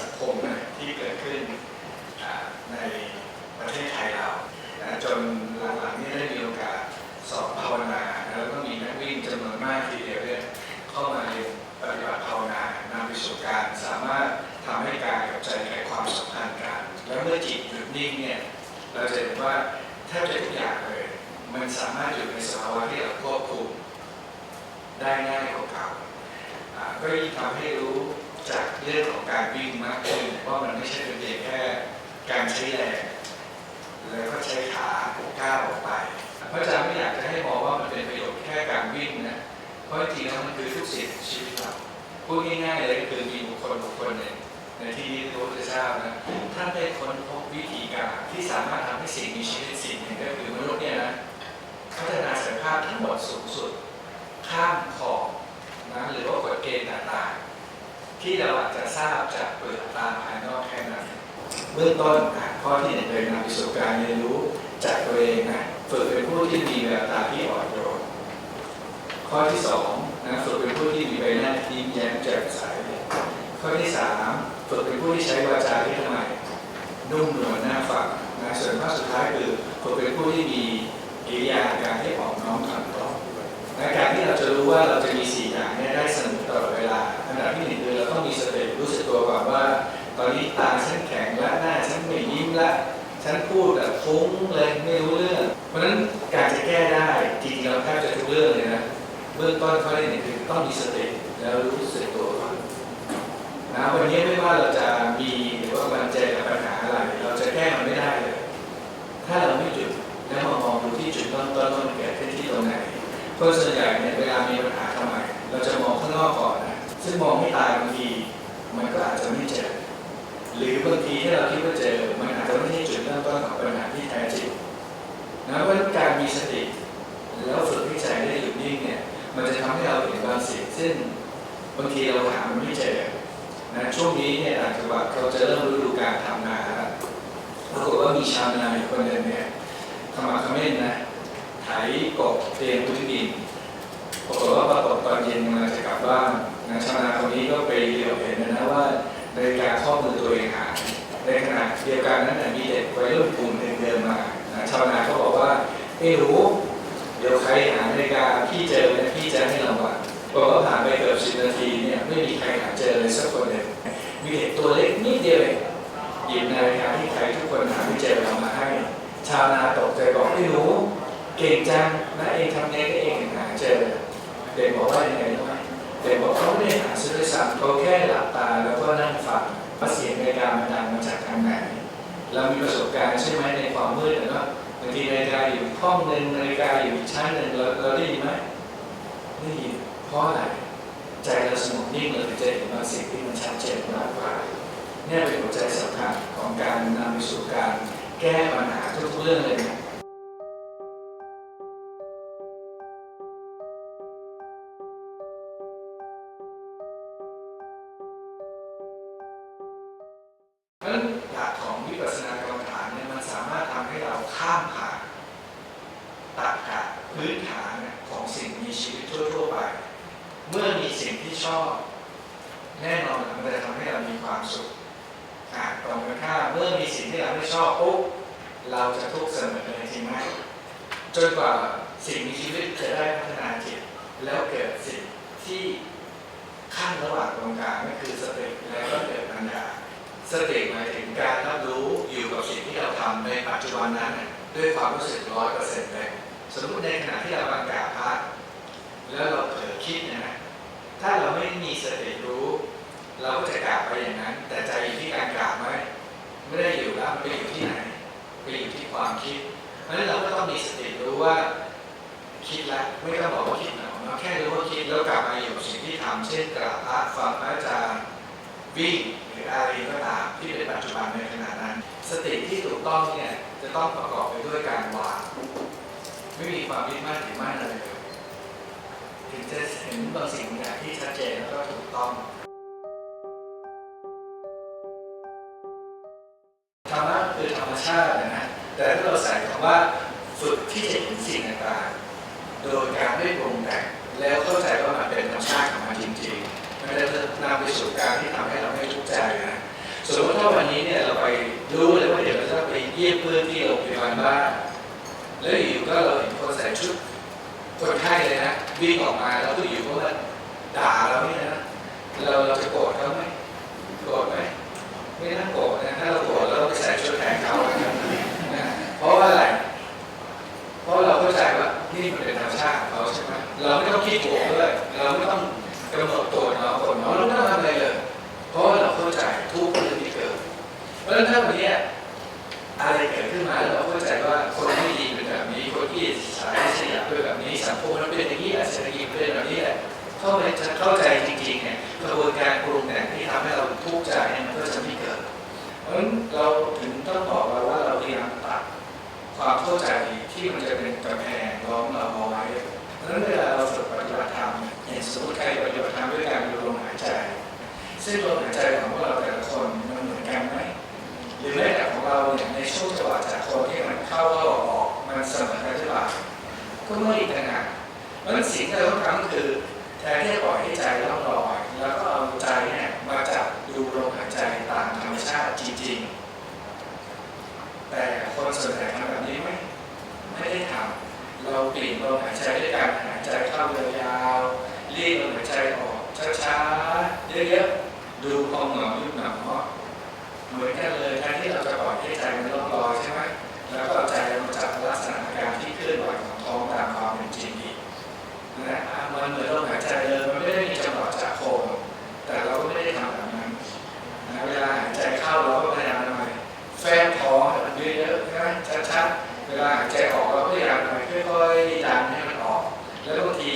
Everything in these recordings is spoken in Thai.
สังคมที่เกิดขึ้นในประเทศไทยเราจนหลังๆนี้ได้มีโอกาสสอบภาวนาแล้วก็มีนักวิ่งจำนวนมากที การใช้แรงแล้วก็ใช้ขาก้าวออกไป พระอาจารย์ไม่อยากจะให้มองว่ามันเป็นประโยชน์แค่การวิ่งนะเพราะจริงๆแล้วมันคือทุกสิ่งชีวิตเราพูดง่ายๆเลยก็คือมีบุคคลบุคคลหนึ่งในที่นี้พระพุทธเจ้านะท่านได้ค้นพบวิธีการที่สามารถทำให้สิ่งมีชีวิตสิ่งหนึ่งก็คือมนุษย์เนี่ยนะพัฒนาศักยภาพทั้งหมดสูงสุด ข้ามขอบนะหรือว่ากฎเกณฑ์ต่างๆ ที่เราอาจจะทราบจากเปลือกตาภายนอกแค่นั้น เบื้องต้นข้อที่หนึ่งเลยนำไปสู่การเรียนรู้จากตัวเองนะฝึกเป็นผู้ที่มีแววตาที่อ่อนโยนข้อที่สองนะฝึกเป็นผู้ที่มีใบหน้าที่ยิ้มแย้มแจ่มใสข้อที่สามฝึกเป็นผู้ที่ใช้วาจาที่ทำไมนุ่มนวลน่าฟังนะส่วนข้อสุดท้ายคือฝึกเป็นผู้ที่มีกิริยาการที่อ่อนน้อมถ่อมตนในการที่เราจะรู้ว่าเราจะมีสี่อย่างนี้ได้เสมอตลอดเวลาอันดับที่หนึ่งคือเราต้องมีสติรู้สึกตัวก่อนว่า ตอนนี้ตาฉันแข็ง ละฉันพูดแบบฟุ้งเลยไม่รู้เรื่อง เพราะฉะนั้นการจะแก้ได้จริงๆเราแทบจะทุกเรื่องเลยนะเบื้องต้นข้อที่หนึ่งคือต้องมีสติแล้วรู้สึกตัวก่อนนะวันนี้ไม่ว่าเราจะมีหรือว่ามันเจอกับปัญหาอะไร เราจะแก้มันไม่ได้เลย ถ้าเราไม่หยุดแล้วมามองดูที่จุดเริ่มต้นมันเกิดขึ้นที่ตรงไหนคนส่วนใหญ่เนี่ยเวลามีปัญหาทำไมเราจะมองข้างนอกก่อนนะซึ่งมองไม่ตายบางทีมันก็อาจจะไม่เจอ หรือบางทีที่เราคิดว่าเจอ มันอาจจะไม่ใช่จุดเริ่มต้นของปัญหาที่แท้จริงนะเพราการมีสติแล้วฝึกให้ใจได้หยุดนิ่งเนี่ย มันจะทำให้เราเห็นบางสิ่งซึ่งบางทีเราหามันไม่เจอนะช่วงนี้เนี่ยอาจจะว่าเราจะเริ่มฤดูการทำนาปรากฏว่ามีชาวนาคนหนึ่งเนี่ยขมักเขม้นนะไถกบเตรียมพื้นดินปรากฏว่าปรากฏตอนเย็นกำลังจะกลับบ้านนะชาวนาคนนี้ก็ไปเหลียวเห็นนะว่า นาฬิกาข้อมือตัวเองหายในขณะเดียวกันนั้นมีเด็กวัยรุ่นกลุ่มหนึ่งเดินมาชาวนาเขาบอกว่าเอ้รู้ำเขาแค่หลับตาแล้วก็นั่งฟังว่าเสียงนาฬิกามันดังมาจากทางไหนเรามีประสบการณ์ใช่ไหมในความมืดนะเนาะบางทีนาฬิกาอยู่ห้องหนึ่งนาฬิกาอยู่อีกชั้นหนึ่งเราเราได้ยินไหมได้ยินเพราะอะไรใจเราสงบนิ่งเราจะเห็นบางสิ่งที่มันชัดเจนมากกว่าเนี่ยเป็นหัวใจสำคัญของการนำไปสู่การแก้ปัญหาทุกๆเรื่องเลยนะ ที่ชอบ แน่นอนมันจะทำให้เรามีความสุขอ่ตรงกันข้ามเมื่อมีสิ่งที่เราไม่ชอบปุ๊บเราจะทุกข์เสมอเลยจริงไหมจนกว่าสิ่งมีชีวิตจะได้พัฒนาจิตแล้วเกิดสิ่งที่ขั้นระหว่างตรงกลางก็คือสติแล้วก็เกิดปัญญาสติหมายถึงการรับรู้อยู่กับสิ่งที่เราทำในปัจจุบันนั้น ด้วยความรู้สึกร้อยเปอร์เซ็นต์เลยสมมติในขณะที่เรากำลังกาพระแล้วเราเผลอคิดเนยนะ ถ้าเราไม่มีสติรู้ เราก็จะกราบไปอย่างนั้น แต่ใจอยู่ที่การกราบไหมไม่ได้อยู่แล้วมันไปอยู่ที่ไหนไปอยู่ที่ความคิด เพราะฉะนั้นเราก็ต้องมีสติรู้ว่า คิดแล้วไม่ต้องบอกว่าคิดหนเราแค่รู้ว่าคิดแล้วกลับมาอยู่กับสิ่งที่ทำเช่นกราบพระฟังพระอาจารย์วิ่งหรืออะไรก็ตามที่เป็นปัจจุบันในขณะนั้น สติที่ถูกต้องเนี่ยจะต้องประกอบไปด้วยการวางไม่มีความยึดมั่นถือมั่นอะไรเลย ถึงจะเห็นบางสิ่งบางอย่างที่ชัดเจนแล้วก็ถูกต้องธรรมะคือธรรมชาตินะนะแต่ถ้าเราใส่คำว่าฝึกที่จะเห็นสิ่งต่างๆโดยการไม่ปรุงแต่งแล้วเข้าใจว่ามันเป็นธรรมชาติของมันจริงๆมันจะนำไปสู่การที่ทำให้เราไม่ทุกข์ใจนะสมมติถ้าวันนี้เนี่ยเราไปรู้เลยว่าเดี๋ยวเราจะไปเยี่ยมเพื่อนที่โรงพยาบาลบ้านแล้วอยู่ก็เราเห็นคนใส่ชุด คนไข้เลยนะวิ่งออกมาแล้วก็อยู่ก็มาด่าเราเนี่ยนะเราเราจะโกรธเขาไหมโกรธไหมไม่ต้องโกรธนะถ้าเราโกรธเราไปใส่ชุดแทนเขานะเพราะว่าอะไร เพราะเราเข้าใจว่านี่มันเป็นธรรมชาติของเขาใช่ไหมเราไม่ต้องคิดโกรธด้วยเราไม่ต้องกำหนดตัวน้องคนเราไม่ต้องทำอะไรเลย เพราะเราเข้าใจทุกเรื่องที่เกิดเพราะฉะนั้นถ้าวันนี้อะไรเกิดขึ้นมาเราเข้าใจว่าคนที่ดีเป็นแบบนี้คนที่สาย เสียเป็นแบบนี้สังคมมันเป็นอย่างนี้เศรษฐกิจเป็นแบบนี้แหละเข้าไปจะเข้าใจจริงๆเนี่ยกระบวนการปรุงแต่งที่ทำให้เราทุกข์ใจเนี่ยมันก็จะไม่เกิดเพราะฉะนั้นเราถึงต้องบอกเราว่าเราพยายามตัดความเข้าใจที่มันจะเป็นกำแพงล้อมเราเอาไว้เพราะฉะนั้นเวลาเราฝึกปฏิบัติธรรมอย่างสมมติใครปฏิบัติธรรมด้วยการดูลมหายใจซึ่งลมหายใจของพวกเราแต่ละคนมันเหมือนกันไหมหรือแม้แต่ของเราเนี่ยในช่วงจังหวะจากคนที่มันเข้าเข้าออกมันส ก็ไม่อีกต่างหากเพราะฉะนั้นสิ่งที่เราต้องทำคือแทนที่จะปล่อยให้ใจล่องลอย แล้วก็เอาใจเนี่ยมาจับดูลมหายใจตามธรรมชาติจริง ๆ แต่คนส่วนใหญ่ทำแบบนี้ไหมไม่ได้ทำเราเปลี่ยนลมหายใจด้วยการหายใจเข้ายาวๆรีบลมหายใจออกช้าๆเยอะๆดูพองหนอยุบหนอเหมือนกันเลยแทนที่เราจะปล่อยให้ใจมันล่องลอย ลาหายใจออกเราก็พยายามทำค่อยๆดันให้มันออก แล้วบางที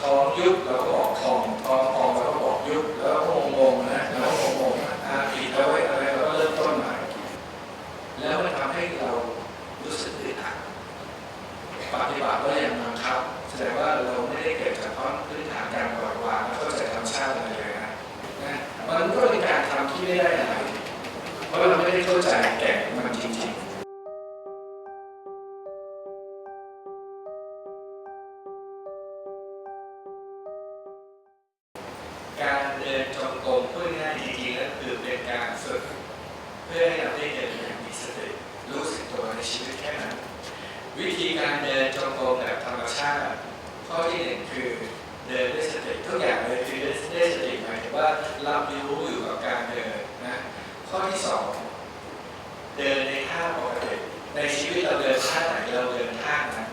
ท้องยุบเราก็บอกท้องท้องพองเราก็บอกยุบแล้วก็งงๆนะแล้วก็งงๆอ่าผิดแล้วเว้ยอะไรเราก็เริ่มต้นใหม่แล้วมันทำให้เรารู้สึกอึดอัดปฏิบัติก็ยังบังคับ แสดงว่าเราไม่ได้เกิดจากความพื้นฐานการปล่อยวางและเข้าใจธรรมชาติอะไรเลยนะนะมันก็เป็นการทำที่ไม่ได้อะไรเพราะเราไม่ได้เข้าใจ จริงๆแล้วคือเป็นการฝึกเพื่อให้เราได้เดินอย่างมีสติรู้สึกตัวในชีวิตแค่นั้น วิธีการเดินจงกรมแบบธรรมชาติข้อที่หนึ่งคือเดินด้วยสติทุกอย่างเลยคือเดินด้วยสติหมายถึงว่ารับรู้อยู่กับการเดินนะข้อที่สองเดินในท่าปกติในชีวิตเราเดินท่าไหนเราเดินท่านั้น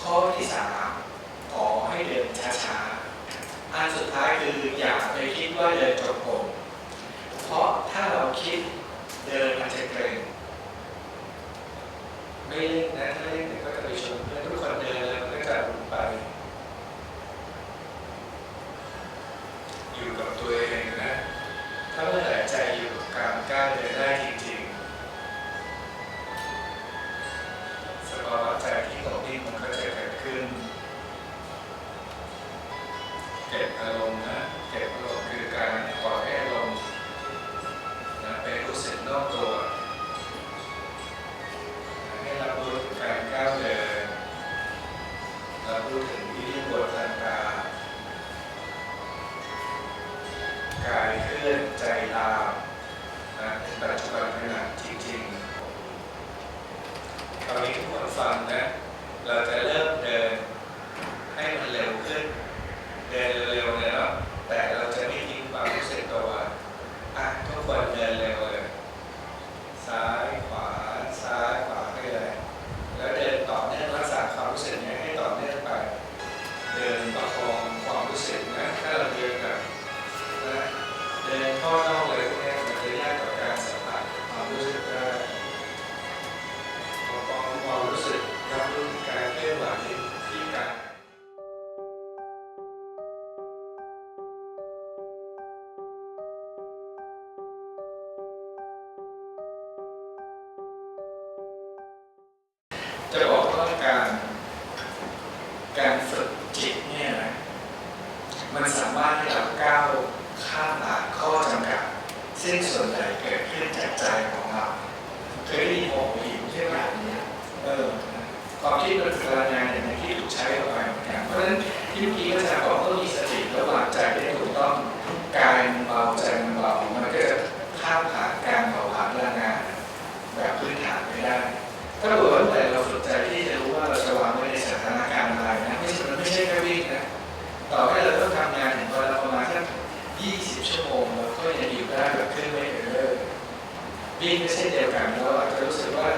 ข้อที่สามขอให้เดินช้าๆอันสุดท้ายคืออย่าไปคิดว่าเดินจงกรม เพราะถ้าเราคิดเดินมันจะเกรง ไม่เล่นนะไม่เล่นแต่ก็จะไปชนเพื่อนทุกคนเดินแล้วก็จะลุกไป อยู่กับตัวเองนะ ถ้าเมื่อไหร่ใจอยู่กับการก้าวเดิน เดินข้อ ความคิดมันคือพลังงานอย่างหนึ่งที่ถูกใช้ออกไปเหมือนกันเพราะฉะนั้นที่เมื่อกี้อาจารย์บอกต้องมีสติระหว่างใจได้ถูกต้องกายมันเบาใจมันเบามันก็จะข้ามผ่านการเผาผลาญพลังงานแบบพื้นฐานไม่ได้ ถ้าเกิดว่าเมื่เราฝึกใจที่จะรู้ว่าเราจะวางไว้ในสถานการณ์อะไรนะไม่ใช่มันไม่ใช่แค่วิ่งนะต่อให้เราต้องทำงานถึงวันละประมาณแค่20 ชั่วโมงเราก็ยังอยู่ได้แบบเครื่อไม่เออเลอร์วิ่งก็เช่นเดียวกันเราอาจจะรู้สึกว่า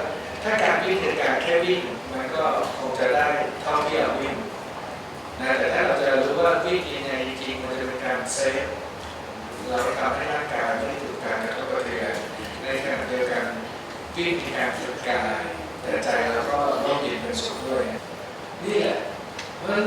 ถ้าการวิ่งเป็นการแค่วิ่งมันก็คงจะได้ท่าที่เราวิ่งนะแต่ถ้าเราจะรู้ว่าวิ่งยังไงจริงมันจะเป็นการเซฟเราทำให้ร่างกายไม่ถูกการกระทบกระเทือนในขณะเดียวกันวิ่งเป็นการฝึกกายแต่ใจเราก็ร่มเย็นเป็นสุขด้วยนี่แหละเพราะน